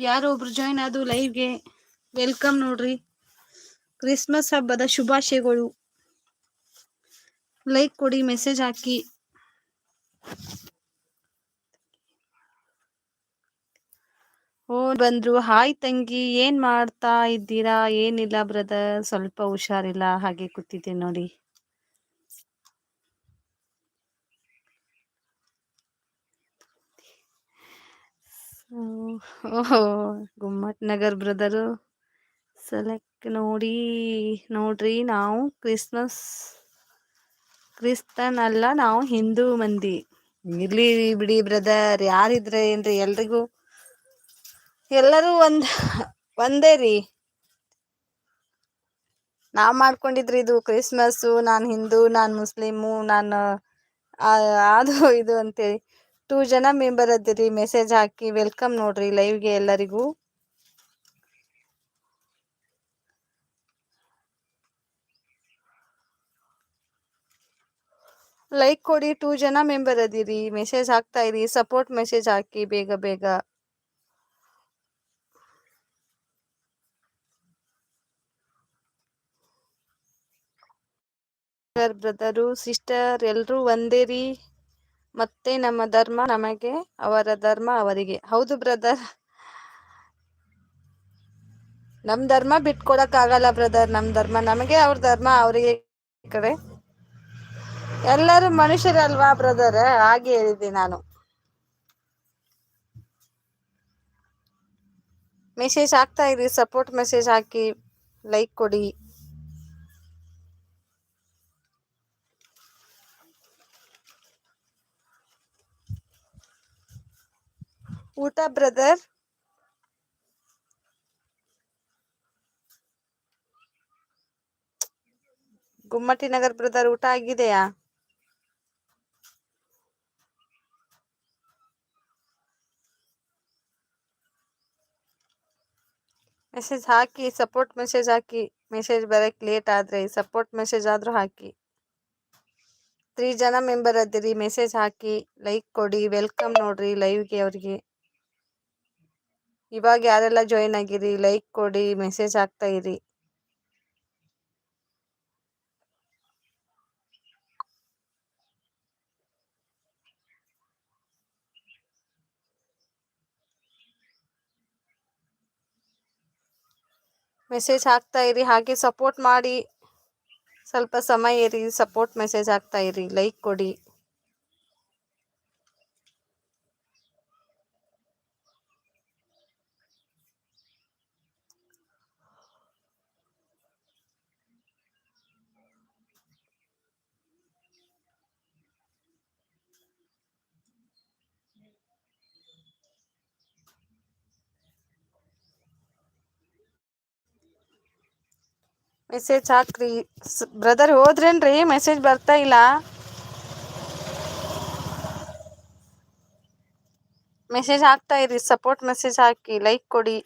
ಯಾರೋ ಒಬ್ರು ಜಾಯ್ನ್ ಆದು ಲೈವ್ಗೆ ವೆಲ್ಕಮ್ ನೋಡ್ರಿ. ಕ್ರಿಸ್ಮಸ್ ಹಬ್ಬದ ಶುಭಾಶಯಗಳು. ಲೈಕ್ ಕೊಡಿ ಮೆಸೇಜ್ ಹಾಕಿ. ಓ, ಬಂದ್ರು. ಹಾಯ್ ತಂಗಿ, ಏನ್ ಮಾಡ್ತಾ ಇದ್ದೀರಾ? ಏನಿಲ್ಲ ಬ್ರದರ್ ಸ್ವಲ್ಪ ಹುಷಾರಿಲ್ಲ. ಹಾಗೆ ಕೂತಿದ್ದೆ ನೋಡಿ. ಓಹೋ ಗುಮ್ಮಟ್ ನಗರ್ ಬ್ರದರು ಸೆಲೆಕ್ಟ್ ನೋಡಿ, ನೋಡ್ರಿ ನಾವು ಕ್ರಿಸ್ಮಸ್ ಕ್ರಿಸ್ತನ್ ಅಲ್ಲ ನಾವು ಹಿಂದೂ ಮಂದಿ. ಇರ್ಲಿ ಬಿಡಿ ಬ್ರದರ್ ಯಾರಿದ್ರೆ ಏನ್ರಿ ಎಲ್ರಿಗೂ, ಎಲ್ಲರೂ ಒಂದ್, ಒಂದೇ ರೀ. ನಾವ್ ಮಾಡ್ಕೊಂಡಿದ್ರಿ ಇದು ಕ್ರಿಸ್ಮಸ್ ನಾನ್ ಹಿಂದೂ, ನಾನ್ ಮುಸ್ಲಿಮು, ನಾನು ಅದು, ಇದು ಅಂತೇಳಿ. ಟೂ ಜನ ಮೆಂಬರ್ ಅದಿರಿ ಮೆಸೇಜ್ ಹಾಕಿ ವೆಲ್ಕಮ್ ನೋಡ್ರಿ ಲೈವ್ಗೆ ಎಲ್ಲರಿಗೂ. ಲೈಕ್ ಕೊಡಿ ಟೂ ಜನ ಮೆಂಬರ್ ಅದಿರಿ ಮೆಸೇಜ್ ಹಾಕ್ತಾ ಇರಿ ಸಪೋರ್ಟ್ ಮೆಸೇಜ್ ಹಾಕಿ ಬೇಗ ಬೇಗ. ಬ್ರದರು ಸಿಸ್ಟರ್ ಎಲ್ಲರೂ ಒಂದೇ ರೀ. ಮತ್ತೆ ನಮ್ಮ ಧರ್ಮ ನಮಗೆ, ಅವರ ಧರ್ಮ ಅವರಿಗೆ. ಹೌದು ಬ್ರದರ್ ನಮ್ ಧರ್ಮ ಬಿಟ್ಕೊಡಕ್ ಆಗಲ್ಲ ಬ್ರದರ್ ನಮ್ ಧರ್ಮ ನಮಗೆ, ಅವ್ರ ಧರ್ಮ ಅವರಿಗೆ ಕಡೆ ಎಲ್ಲರೂ ಮನುಷ್ಯರಲ್ವಾ ಬ್ರದರ್ ಹಾಗೆ ಹೇಳಿದ್ದೆ ನಾನು. ಮೆಸೇಜ್ ಹಾಕ್ತಾ ಇರಿ ಸಪೋರ್ಟ್ ಮೆಸೇಜ್ ಹಾಕಿ ಲೈಕ್ ಕೊಡಿ. ಊಟ ಬ್ರದರ್ ಗುಮ್ಮಟಿ ನಗರ್ ಬ್ರದರ್ ಊಟ ಆಗಿದೆಯಾ ಮೆಸೇಜ್ ಹಾಕಿ ಸಪೋರ್ಟ್ ಮೆಸೇಜ್ ಹಾಕಿ ಮೆಸೇಜ್ ಬರಕ್ಕೆ ಲೇಟ್ ಆದರೆ ಸಪೋರ್ಟ್ ಮೆಸೇಜ್ ಆದರೂ ಹಾಕಿ ತ್ರೀ ಜನ ಮೆಂಬರ್ ಅದಿರಿ ಮೆಸೇಜ್ ಹಾಕಿ ಲೈಕ್ ಕೊಡಿ ವೆಲ್ಕಮ್ ನೋಡ್ರಿ ಲೈವ್ಗೆ ಅವ್ರಿಗೆ ಇವಾಗ ಯಾರೆಲ್ಲ ಜಾಯಿನ್ ಆಗಿರಿ? ಲೈಕ್ ಕೊಡಿ ಮೆಸೇಜ್ ಹಾಕ್ತಾ ಇರಿ. ಮೆಸೇಜ್ ಹಾಕ್ತಾ ಇರಿ. ಹಾಗೆ ಸಪೋರ್ಟ್ ಮಾಡಿ. ಸ್ವಲ್ಪ ಸಮಯ ಇರಿ. ಸಪೋರ್ಟ್ ಮೆಸೇಜ್ ಹಾಕ್ತಾ ಇರಿ. ಲೈಕ್ ಕೊಡಿ. ಮೆಸೇಜ್ ಹಾಕ್ರಿ. ಬ್ರದರ್ ಹೋದ್ರೇನ್ರಿ? ಮೆಸೇಜ್ ಬರ್ತಾ ಇಲ್ಲ. ಮೆಸೇಜ್ ಹಾಕ್ತಾ ಇರಿ. ಸಪೋರ್ಟ್ ಮೆಸೇಜ್ ಹಾಕಿ ಲೈಕ್ ಕೊಡಿ.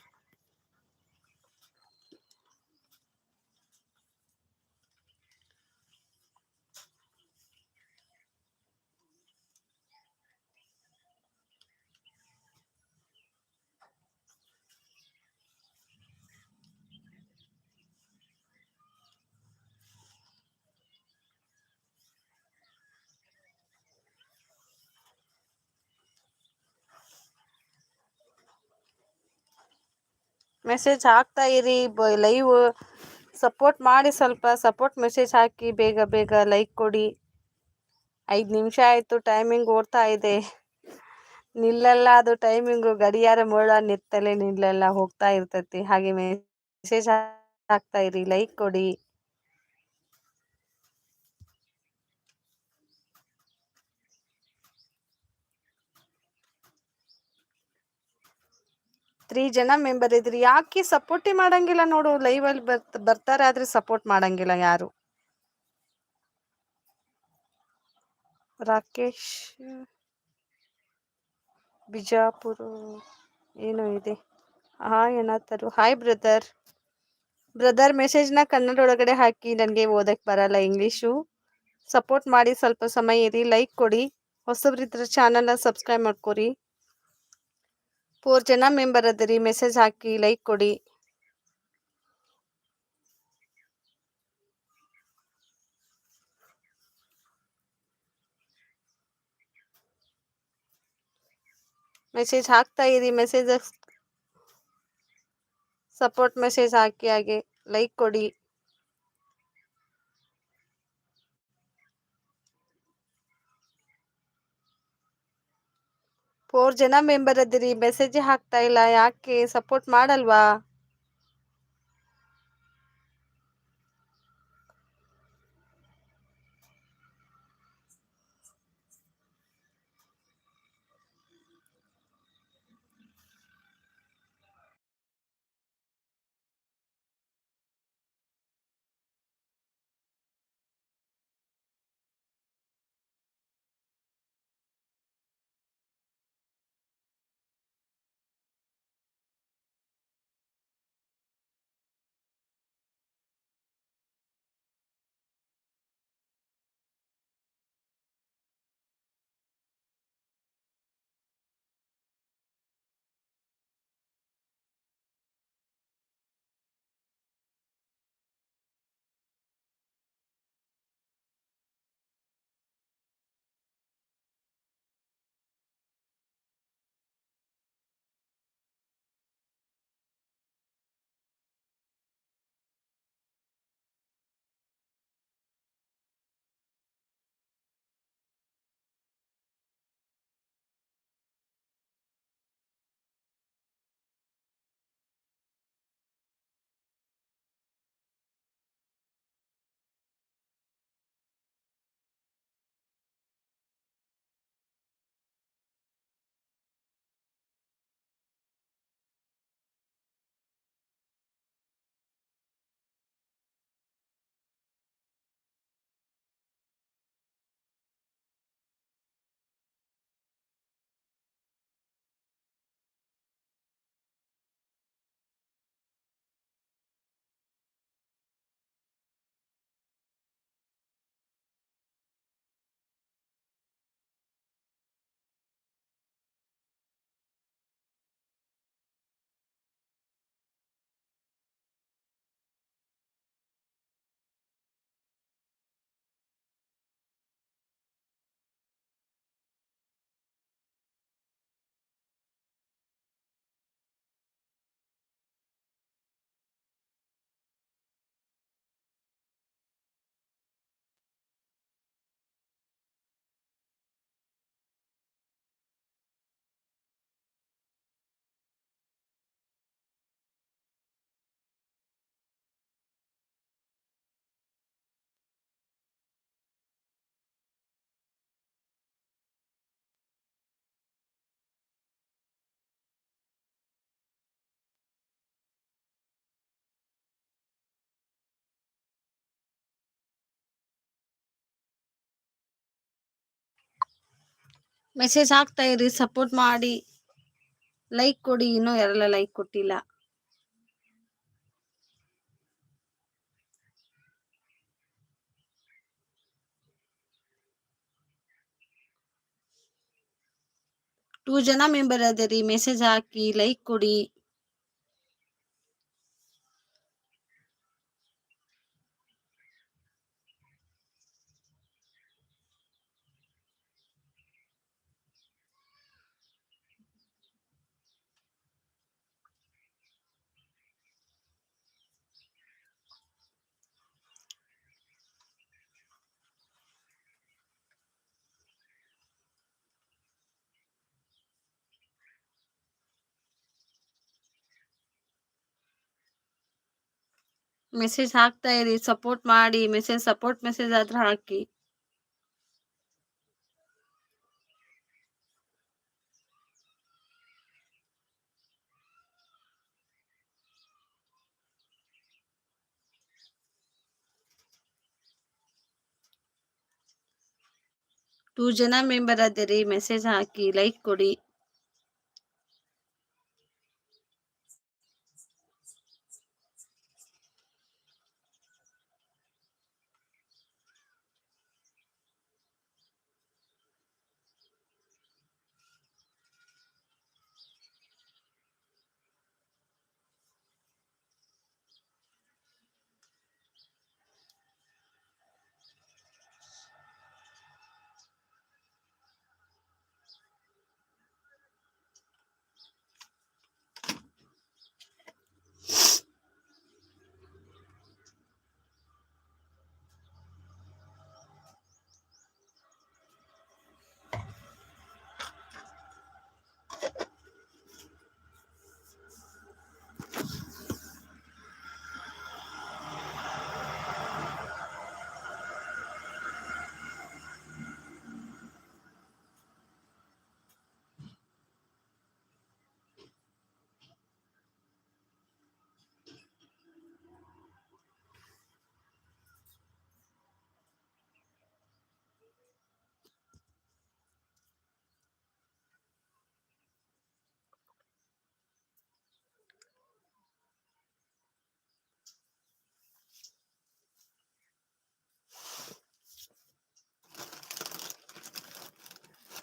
ಮೆಸೇಜ್ ಹಾಕ್ತಾ ಇರಿ ಲೈವ್ ಸಪೋರ್ಟ್ ಮಾಡಿ ಸ್ವಲ್ಪ ಸಪೋರ್ಟ್ ಮೆಸೇಜ್ ಹಾಕಿ, ಬೇಗ ಬೇಗ ಲೈಕ್ ಕೊಡಿ. ಐದು ನಿಮಿಷ ಆಯಿತು ಟೈಮಿಂಗ್ ಓಡ್ತಾ ಇದೆ. ನಿಲ್ಲಲ್ಲ, ಅದು ಟೈಮಿಂಗು ಗಡಿಯಾರ ಮೋಡ ನಿತ್ತಲೆ ನಿಲ್ಲಲ್ಲ, ಹೋಗ್ತಾ ಇರ್ತೈತಿ. ಹಾಗೆ ಮೆಸೇಜ್ ಹಾಕ್ತಾ ಇರಿ ಲೈಕ್ ಕೊಡಿ. ತ್ರೀ ಜನ ಮೆಂಬರ್ ಇದ್ರಿ ಯಾಕೆ ಸಪೋರ್ಟೇ ಮಾಡಂಗಿಲ್ಲ ನೋಡು ಲೈವ್ ಅಲ್ಲಿ ಬರ್ತ ಬರ್ತಾರೆ ಆದ್ರೆ ಸಪೋರ್ಟ್ ಮಾಡಂಗಿಲ್ಲ ಯಾರು? ರಾಕೇಶ್, ಬಿಜಾಪುರ, ಏನು ಇದೆ. ಹಾಯ್ ಏನಾತರು. ಹಾಯ್ ಬ್ರದರ್ ಬ್ರದರ್ ಮೆಸೇಜ್ನ ಕನ್ನಡ ಒಳಗಡೆ ಹಾಕಿ, ನನಗೆ ಓದಕ್ಕೆ ಬರಲ್ಲ ಇಂಗ್ಲೀಷು ಸಪೋರ್ಟ್ ಮಾಡಿ ಸ್ವಲ್ಪ ಸಮಯ ಇರಿ ಲೈಕ್ ಕೊಡಿ. ಹೊಸಬ್ರಿದ್ರೆ ಚಾನಲ್ನ ಸಬ್ಸ್ಕ್ರೈಬ್ ಮಾಡ್ಕೊರಿ. ಫೋರ್ ಜನ ಮೆಂಬರ್ ಅದರಿ ಮೆಸೇಜ್ ಹಾಕಿ ಲೈಕ್ ಕೊಡಿ. ಮೆಸೇಜ್ ಹಾಕ್ತಾ ಇರಿ ಮೆಸೇಜ್ ಸಪೋರ್ಟ್ ಮೆಸೇಜ್ ಹಾಕಿ ಹಾಗೆ ಲೈಕ್ ಕೊಡಿ. ಫೋರ್ ಜನ ಮೆಂಬರ್ ಅದಿರಿ ಮೆಸೇಜ್ ಹಾಕ್ತಾ ಇಲ್ಲ ಯಾಕೆ ಸಪೋರ್ಟ್ ಮಾಡಲ್ವಾ? ಮೆಸೇಜ್ ಹಾಕ್ತಾ ಇರಿ ಸಪೋರ್ಟ್ ಮಾಡಿ. ಲೈಕ್ ಕೊಡಿ, ಇನ್ನೂ ಯಾರೆಲ್ಲ ಲೈಕ್ ಕೊಟ್ಟಿಲ್ಲ. ಟೂ ಜನ ಮೆಂಬರ್ ಅದರಿ ಮೆಸೇಜ್ ಹಾಕಿ ಲೈಕ್ ಕೊಡಿ. ಮೆಸೇಜ್ ಹಾಕ್ತಾ ಇರಿ ಸಪೋರ್ಟ್ ಮಾಡಿ ಮೆಸೇಜ್ ಸಪೋರ್ಟ್ ಮೆಸೇಜ್ ಆದ್ರೆ ಹಾಕಿ. ಟೂ ಜನ ಮೆಂಬರ್ ಅದಿರಿ ಮೆಸೇಜ್ ಹಾಕಿ ಲೈಕ್ ಕೊಡಿ.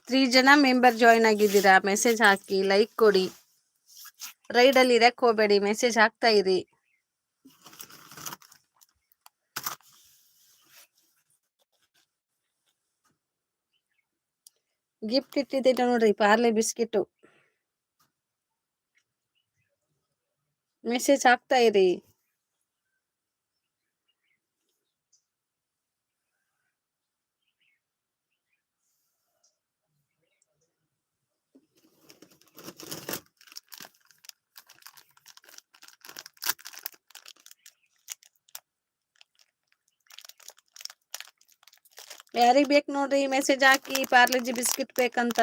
ತ್ರೀ ಜನ ಮೆಂಬರ್ ಜಾಯಿನ್ ಆಗಿದ್ದೀರಾ? ಮೆಸೇಜ್ ಹಾಕಿ ಲೈಕ್ ಕೊಡಿ. ರೈಡಲ್ಲಿ ಇರಕ್ಕೆ ಹೋಗಬೇಡಿ ಮೆಸೇಜ್ ಹಾಕ್ತಾ ಇರಿ. ಗಿಫ್ಟ್ ಇಟ್ಟಿದ್ದೆ ನೋಡ್ರಿ ಪಾರ್ಲೆ ಬಿಸ್ಕಿಟು ಮೆಸೇಜ್ ಹಾಕ್ತಾ ಇರಿ. ಯಾರಿಗೆ ಬೇಕು ನೋಡ್ರಿ ಮೆಸೇಜ್ ಹಾಕಿ ಪಾರ್ಲೆಜಿ ಬಿಸ್ಕಿಟ್ ಬೇಕಂತ